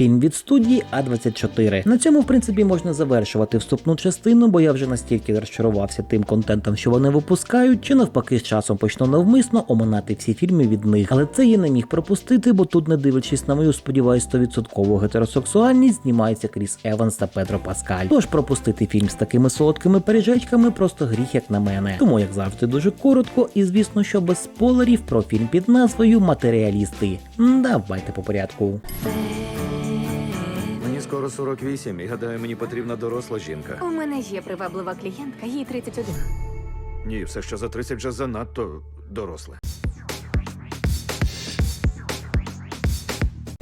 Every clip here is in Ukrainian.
Фільм від студії А24. На цьому, в принципі, можна завершувати вступну частину, бо я вже настільки розчарувався тим контентом, що вони випускають, чи навпаки з часом почну навмисно оминати всі фільми від них. Але це я не міг пропустити, бо тут, не дивлячись на мою, сподіваюсь, 100% гетеросексуальність, знімається Кріс Еванс та Педро Паскаль. Тож пропустити фільм з такими солодкими пережечками просто гріх, як на мене. Тому, як завжди, дуже коротко, і звісно, що без спойлерів про фільм під назвою Матеріалісти. Давайте по порядку. Скоро 48, і гадаю, мені потрібна доросла жінка. У мене є приваблива клієнтка, їй 31. Ні, все, що за 30 вже занадто доросле.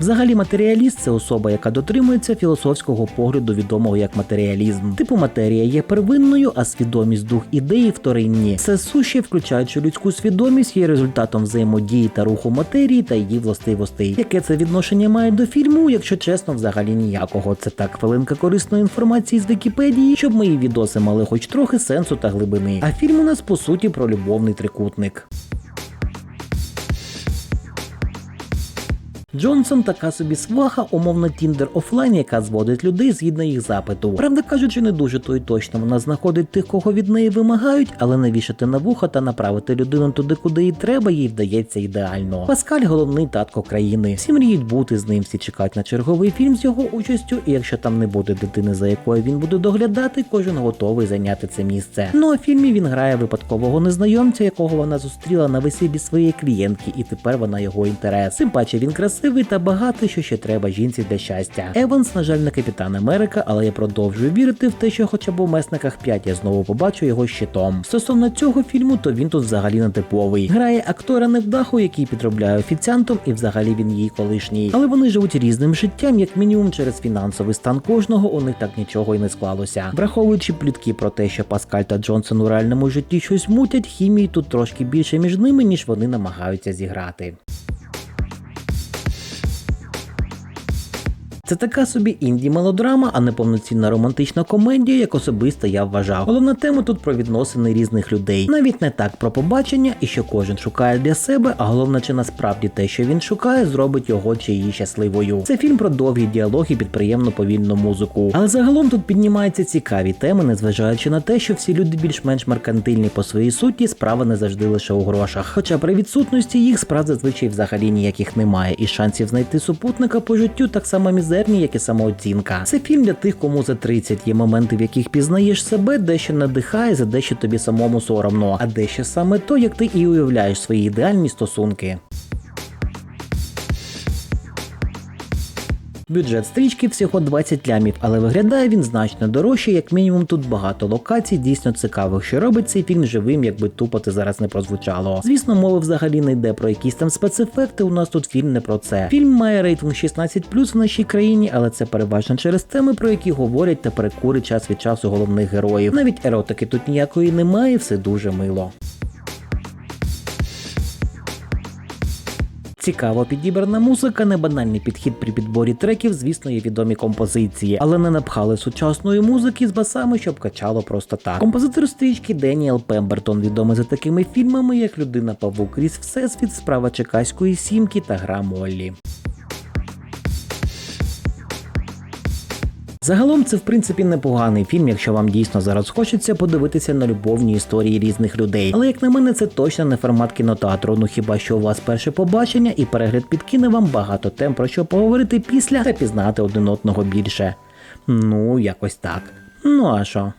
Взагалі, матеріаліст це особа, яка дотримується філософського погляду, відомого як матеріалізм. Типу матерія є первинною, а свідомість, дух ідеї вторинні. Все суще, включаючи людську свідомість, є результатом взаємодії та руху матерії та її властивостей. Яке це відношення має до фільму? Якщо чесно, взагалі ніякого. Це так хвилинка корисної інформації з Вікіпедії, щоб мої відоси мали хоч трохи сенсу та глибини. А фільм у нас по суті про любовний трикутник. Джонсон така собі сваха, умовно Тіндер офлайн, яка зводить людей згідно їх запиту. Правда кажучи, не дуже то й точно вона знаходить тих, кого від неї вимагають, але навішати на вуха та направити людину туди, куди їй треба, їй вдається ідеально. Паскаль головний татко країни. Всі мріють бути з ним, всі чекають на черговий фільм з його участю, і якщо там не буде дитини, за якою він буде доглядати, кожен готовий зайняти це місце. Ну а в фільмі він грає випадкового незнайомця, якого вона зустріла на весіллі своєї клієнтки, і тепер вона його інтерес. Тим паче він красивий та багатий, що ще треба жінці для щастя. Еванс, на жаль, не капітан Америка, але я продовжую вірити в те, що хоча б у месниках 5 я знову побачу його щитом. Стосовно цього фільму, то він тут взагалі не типовий. Грає актора невдаху, який підробляє офіціантом, і взагалі він її колишній. Але вони живуть різним життям, як мінімум через фінансовий стан кожного, у них так нічого і не склалося. Враховуючи плітки про те, що Паскаль та Джонсон у реальному житті щось мутять, хімії тут трошки більше між ними, ніж вони намагаються зіграти. Це така собі інді мелодрама, а не повноцінна романтична комедія, як особисто я вважав. Головна тема тут про відносини різних людей. Навіть не так про побачення і що кожен шукає для себе, а головне, чи насправді те, що він шукає, зробить його чи її щасливою. Це фільм про довгі діалоги під приємну повільну музику. Але загалом тут піднімаються цікаві теми, незважаючи на те, що всі люди більш-менш меркантильні по своїй суті, справа не завжди лише у грошах. Хоча при відсутності їх справ зазвичай взагалі ніяких немає, і шансів знайти супутника по життю так само мізерні, як і самооцінка. Це фільм для тих, кому за 30 є моменти, в яких пізнаєш себе, дещо надихає, за дещо тобі самому соромно, а дещо саме то, як ти і уявляєш свої ідеальні стосунки. Бюджет стрічки всього 20 лямів, але виглядає він значно дорожче, як мінімум тут багато локацій, дійсно цікавих, що робить цей фільм живим, якби тупо це зараз не прозвучало. Звісно, мова взагалі не йде про якісь там спецефекти. У нас тут фільм не про це. Фільм має рейтинг 16 в нашій країні, але це переважно через теми, про які говорять та перекурить час від часу головних героїв. Навіть еротики тут ніякої немає, все дуже мило. Цікаво підібрана музика, не банальний підхід при підборі треків, звісно, є відомі композиції, але не напхали сучасної музики з басами, щоб качало просто так. Композитор стрічки Деніел Пембертон відомий за такими фільмами, як Людина Павук крізь Всесвіт, справа Чекаської сімки та Гра Моллі. Загалом це в принципі непоганий фільм, якщо вам дійсно зараз хочеться подивитися на любовні історії різних людей. Але як на мене, це точно не формат кінотеатру. Ну хіба що у вас перше побачення і перегляд підкине вам багато тем про що поговорити після та пізнати один одного більше. Ну, якось так. Ну а що?